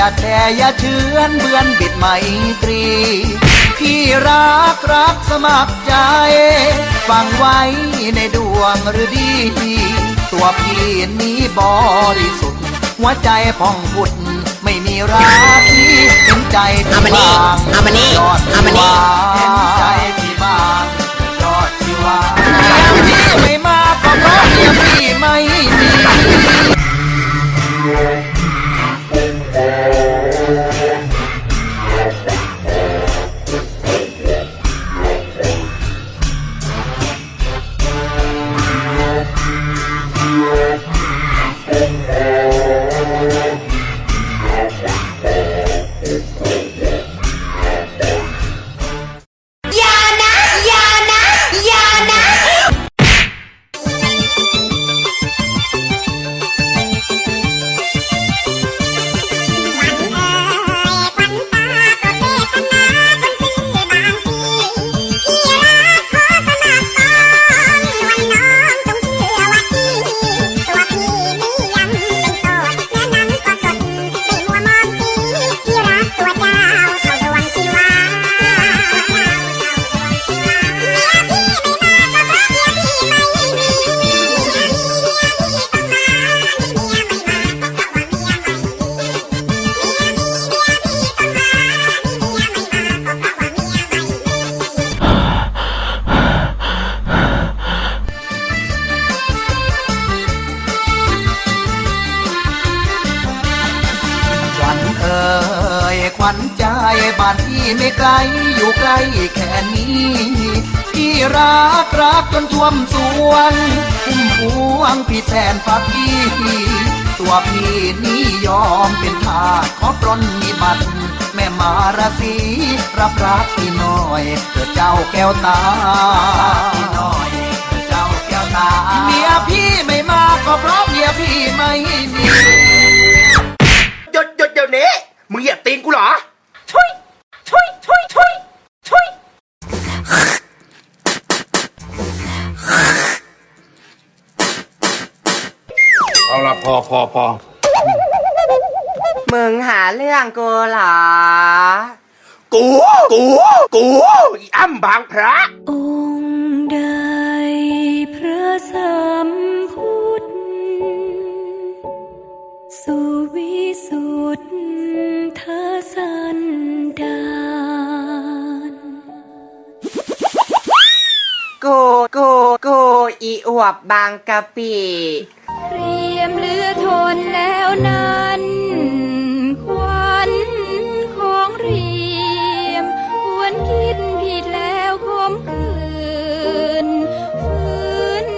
อย่าเชือนเบือนบิดไมตรี พี่รักรักสมัครใจ ฟังไว้ในดวงหรือดี ตัวพี่นี้บริสุทธิ์หัวใจผ่องพุดไม่มีราคีเห็นใจพี่เอามานี่บางอามานี่ยอดเอามานี่เห็นใจพี่บางยอดชีวาพี่ไม่มาก็เพราะเมียพี่ไม่มี ยขวัญใจบ้านพี่ไม่ไกลอยู่ใกล้แค่นี้พี่รักรักจนท่วมสวงพุ่มพวงพี่แสนพักพี่ตัวพี่นี้ยอมเป็นทาสขอปรนนิบัติแม่มาราศีรับรักพี่หน่อยเถิดเจ้าแก้วตาพี่หน่อยเถิดเจ้าแก้วตาเมียพี่ไม่มาก็เพราะเมียพี่ไม่มี พอพอพอมึงหาเรื่องกูเหรอ กูกูกูอีอ้ำบางพระ องค์ใดพระสัมพุทธสุวิสุทธสันดานกูกูกูอีอวบบางกะปิ เรียมเหลือทนแล้วนั้นควันของเรียมควรคิดผิดแล้วคมคืนฝืน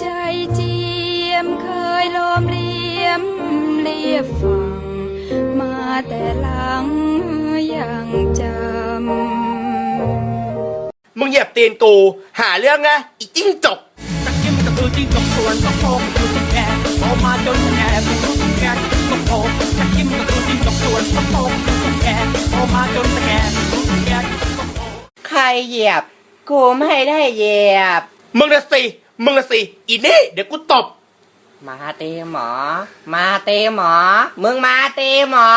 ใจเจียมเคยลมเลียมเลียบฟัง มาแต่หลังยังจำมึงเหยียบตีนกู หาเรื่องไงอีจิ้งจกตะกิมกระตือจิ้งจกส่วนต้องโผ มาจนแก่ไม่รู้ตุ๊กแกต้องโผล่ตะกิมกระตือจิ้งจกส่วนต้องโผล่ดูตุ๊กแกโผล่มาจนแก่ไม่รู้ตุ๊กแกต้องโผล่ใครเหยียบ กูไม่ได้เหยียบ มึงน่ะสิ มึงน่ะสิ อีนี่ เดี๋ยวกูตบ มาเตหมอ มาเตหมอ มึงมาเตหมอ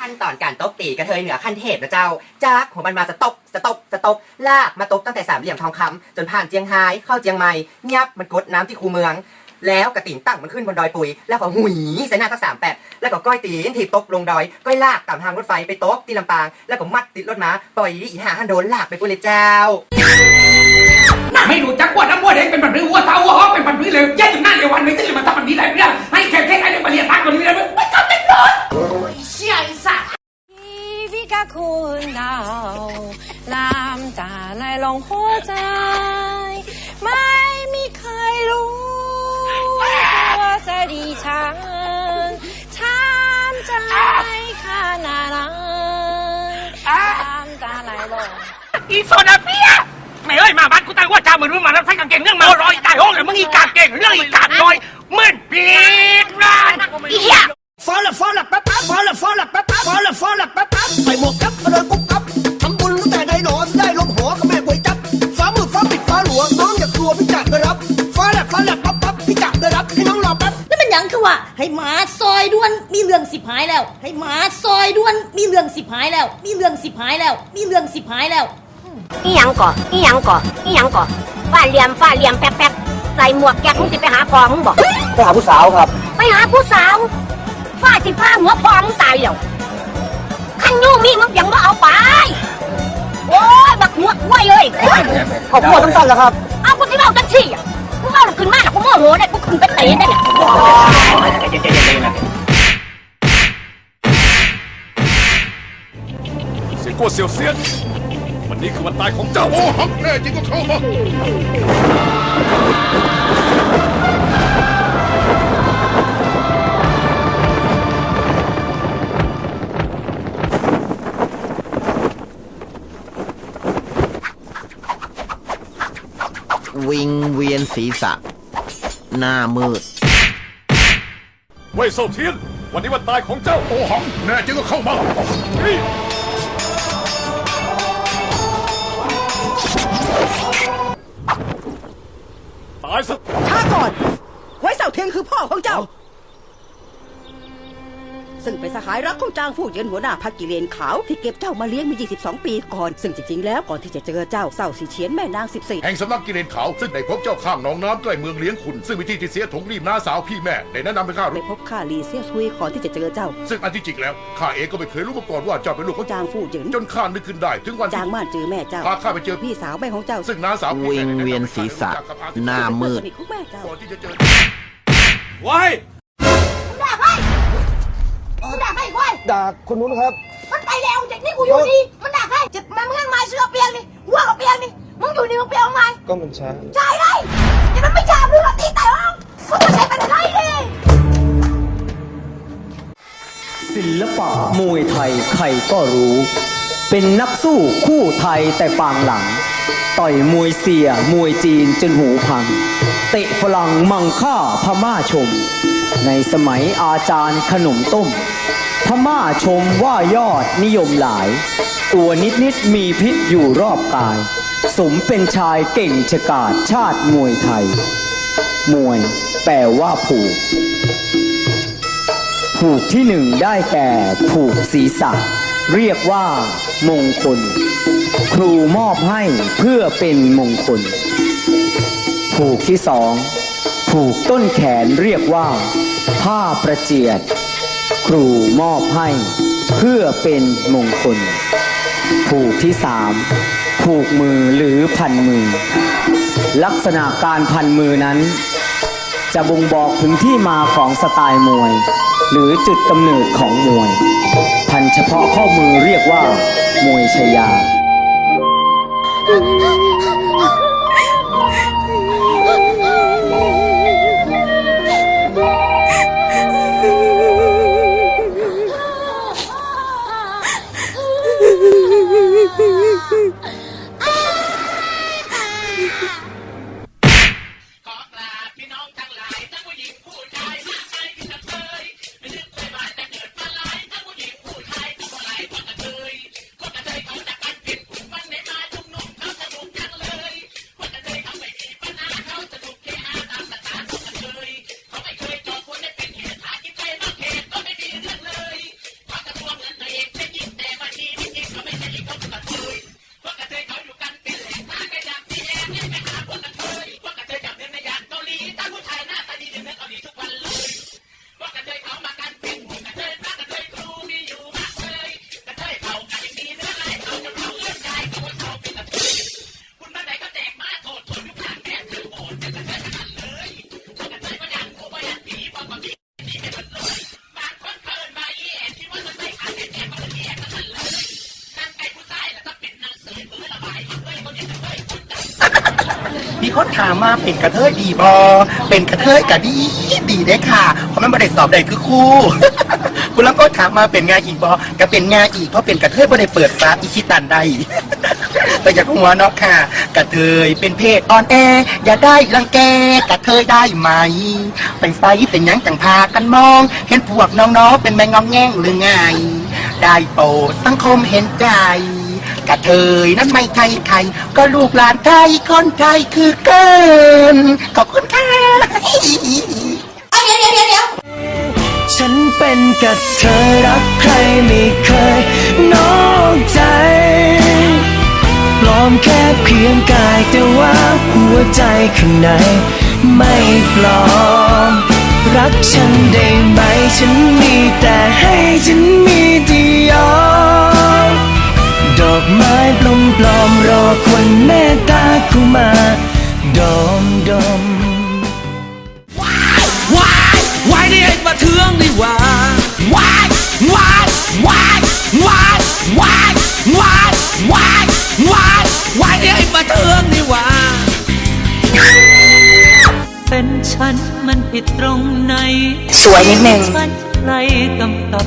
ขั้นตอนการตบตีกระเทยเหนือขั้นเทพนะเจ้าจากหัวมันมาสตบสตบสตบลากมาตบตั้งแต่สามเหลี่ยมทองคำจนผ่านเจียงไฮ้เข้าเจียงใหม่ยับมันกดน้ำที่คูเมือง แล้วกระติ่นตั้งมันขึ้นบนดอยปุย แล้วก็หุยใส่หน้าทั้งสามแปดแล้วก็ก้อยตีนถีบตกลงดอย ก้อยลากตามทางรถไฟไปตกที่ลำปาง แล้วก็มัดติดรถม้าปล่อยอีหาฮันโดนลากไปกุยเลยเจ้าน่าไม่รู้จักว่าน้ำวัวแดงเป็นแบบนี้อวัวเท้าวัวฮอเป็นแบบนี้อเลยแย่ถึงหน้าเดียววันไม่ตื่นมาทำแบบนี้ได้ไม่ได้ให้แค่แค่ไอ้เรื่องมาเรียนตังแบบนี้เลยไม่ทำได้เลยพี่ก็คุณดาวลามตาในลงหัวใจ โซนาเปียไม่เอ้ยมาบ้านกูตั้งว่าจ้าเหมือนมึงมาแล้วใส่กางเกงเรื่องมาร้อยตายห้องเลยมึงอีกางเกงเรื่องอีกาดน้อยเหมือนปีกร้านอีเหี้ยฟ้าละฟ้าละแป๊บแป๊บฟ้าละฟ้าละแป๊บแป๊บฟ้าละฟ้าละแป๊บแป๊บใส่หมวกแก๊ปมาเดินกุ๊บกับทำบุญตั้งแต่ในหนอนได้ลมหอกับแม่ป่วยจับฟ้ามืดฟ้าปิดฟ้าหลวงน้องอย่ากลัวพี่จักได้รับฟ้าละฟ้าละปั๊บปั๊บพี่จักได้รับให้น้องรอแป๊บนั่นมันหยังคือว่า ให้หมาซอยด้วนมีเรื่องสิบหายแล้ว ให้หมาซอยด้วนมันมีเรื่องสิบหายแล้ว มีเรื่องสิบหายแล้ว ก่ออีหยังก่ออีหยังก่อฝ้าเหลี่ยมฝ้าเหลี่ยมแป๊บแป๊บใส่หมวกแก๊กมึงจะไปหาพอมึงบอกไปหาผู้สาวครับ ไปหาผู้สาวฝ้าสิผ้าหัวพอมึงตายเดี๋ยวขันยูมีมึงยังว่าเอาไปโอ้ยบักหัวกล้วยเลยขอบคุณทั้งท่านแล้วครับเอากูที่เล่าจังซี่อะกูเล่าขึ้นมาแล้วกูโมโหเนี่ยกูขึ้นไปเตะได้เนี่ยเสียงกัวเสียวเสียน วันนี้คือวันตายของเจ้า โอ้หังแน่จริงก็เข้ามาวิงเวียนศีรษะ หน้ามืด เว่ยเซาเทียน วันนี้วันตายของเจ้า โอหังแน่จริงก็เข้ามา นี่ ตายซะช้าก่อน ไว้เสาเทียงคือพ่อของเจ้า ซึ่งเป็นสหายรักของจางฟู่เหยินหัวหน้าพักกิเลนขาวที่เก็บเจ้ามาเลี้ยงมา 22 ปีก่อน ซึ่งจริงๆ แล้วก่อนที่จะเจอเจ้าเศร้าสีเฉียนแม่นาง 14 แห่งสำนักกิเลนขาวซึ่งได้พบเจ้าข้างหนองน้ำใกล้เมืองเลี้ยงขุนซึ่งวิธีที่เสียถงรีบน้าสาวพี่แม่ได้แนะนำให้ข้าได้รู้พบข้าลีเซียซุยก่อนที่จะเจอเจ้า ซึ่งอันที่จริงแล้วข้าเองก็ไม่เคยรู้มาก่อนว่าเจ้าเป็นลูกของจางฟู่เหยินจนข้านึกขึ้นได้ถึงวันจาที่งม่านเจอแม่เจ้าพาข้าไปเจอพี่สาวแม่ของเจ้า ซึ่งน้าสาวพี่วิแม่งได้แนะนำให้ข้าเวียนศีรษะหน้ามืด สนิทของแม่เจ้า ก่อนที่จะเจอ ไว้ ด่าใครควายด่าคนนู้นครับ มันไปแล้วจากนี่กูอยู่นี่มันด่าใครจะมาเมืองมาเสื้อเปียกนี่หัวกับเปียกนี่มึงอยู่นี่มึงเปียกทำไมก็มันช้าใช่เลยอย่ามันไม่ชามึงมาตีแต่ห้องมึงจะใช้เป็นอะไรดิศิลปะมวยไทยใครก็รู้ เป็นนักสู้คู่ไทยแต่ปางหลัง ต่อยมวยเสียมวยจีนจนหูพัง เตะฝรั่งมังค่าพม่าชม ในสมัยอาจารย์ขนมต้มพ ม่าชมว่ายอดนิยมหลาย ตัวนิดนิดมีพิษอยู่รอบกาย สมเป็นชายเก่งฉกาจชาติมวยไทย มวยแปลว่าผูก ผูกที่หนึ่งได้แก่ผูกศีรษะ เรียกว่า มงคล ครูมอบให้เพื่อเป็นมงคล ผูกที่สองผูกต้นแขนเรียกว่า ผ้าประเจียด ครูมอบให้ เพื่อเป็นมงคล ผูกที่สามผูกมือหรือพันมือ ลักษณะการพันมือนั้น จะบ่งบอกถึงที่มาของสไตล์มวย หรือจุดกำเนิดของมวย พันเฉพาะข้อมือเรียกว่า มวยชายา คนถามมาเป็นกระเทยดีบอเป็นกระเทยกะดีดีได้ค่ะ เพราะมันไม่ได้สอบได้คือครู่คุณลังก็ถามมาเป็นงานอีกบอก็เป็นงานอีกเพราะเป็นกระเทยไม่ได้เปิดฟ้าอิชิตันได้แต่อย่าหัวเนาะค่ะ กระเทยเป็นเพศอ่อนแอ อย่าได้รังแกกระเทยได้ไหมเป็นไซเป็นยังจังพากันมอง เห็นพวกน้องๆเป็นแมงงองแง่งหรือไง ได้โปรดสังคมเห็นใจ กระเทยนั้นไม่ไทยใครก็ลูกหลานไทยคนไทยคือเกิน ขอบคุณค่ะเดี๋ยวเดี๋ยวเดี๋ยวฉันเป็นกระเทยรักใครไม่เคยนอกใจปลอมแค่เพียงกายแต่ว่าหัวใจข้างในไม่ปลอม รักฉันได้ไหมฉันมีแต่ให้ฉันมีที่ยอม อกไม้ปลอมปลอมๆรอคนเมตตาเข้ามาดมดมวายวายนี่ไอ้มาเทืองนี่หว่าวายวายวายวายวายวายวายวายวายนี่ไอ้มาเทืองนี่หว่าเป็นฉันมันผิดตรงไหนสวยนิดนึงฉันใครกำกับ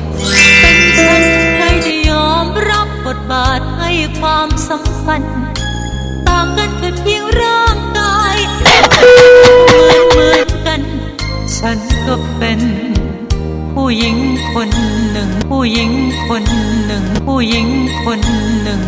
เป็นฉันใครจะยอมรับ บาทให้ความสำคัญ ต่างกันแค่เพียงร่างกายเหมือนเหมือนกัน ฉันก็เป็น ผู้หญิงคนหนึ่ง ผู้หญิงคนหนึ่ง ผู้หญิงคนหนึ่ง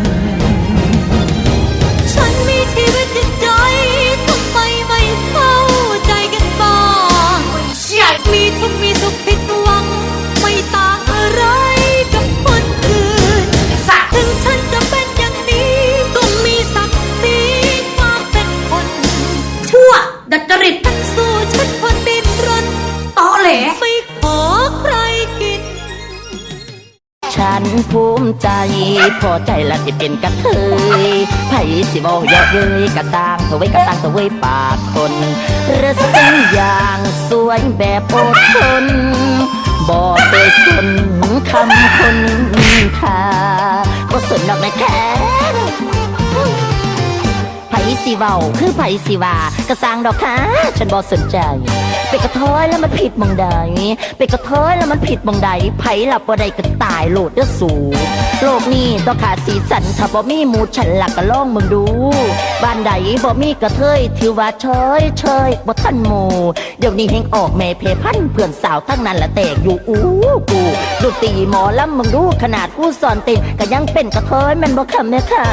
ภูมิใจ พอใจละที่เป็นกระเทยไผสิบอกเยอะเย้ยกระสร้างเถว้กระสร้างเถว้ปากคนเรือสิ่งอย่างสวยแบบอดทนบอกไปสนคำคนทาก็สนดอกนะแค่ สิเว้าคือไผสิว่า กระสร้างดอกค่ะ ฉันบอสนใจ เป็นกระเทยแล้วมันผิดมองใดเป็นกระเทยแล้วมันผิดมองใดไผหลับบ่ได้ก็ตายโหลดเด้อสูโลกนี้ต้องขาดสีสันถ้าบ่มีหมูฉันหลักก็ลองมึงดู บ้านใดบ่มีกระเทยถือว่าเชยเชยบ่ทันหมูเดี๋ยวนี้เฮงออกแม่เพพันเพื่อนสาวทั้งนั้นละแตกอยู่อู้กูดูตีหมอลำมึงดูขนาดกูสอนเต้นก็ยังเป็นกระเทยแมันบ่คำเนี่ยค่ะ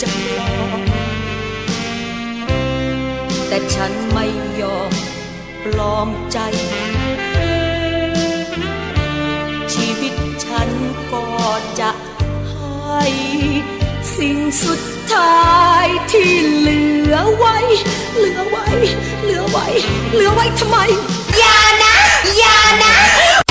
จะปลอมแต่ฉันไม่ยอมปลอมใจ ชีวิตฉันก็จะให้สิ่งสุดท้ายที่เหลือไว้ เหลือไว้ เหลือไว้ เหลือไว้ทำไม อย่านะ อย่านะ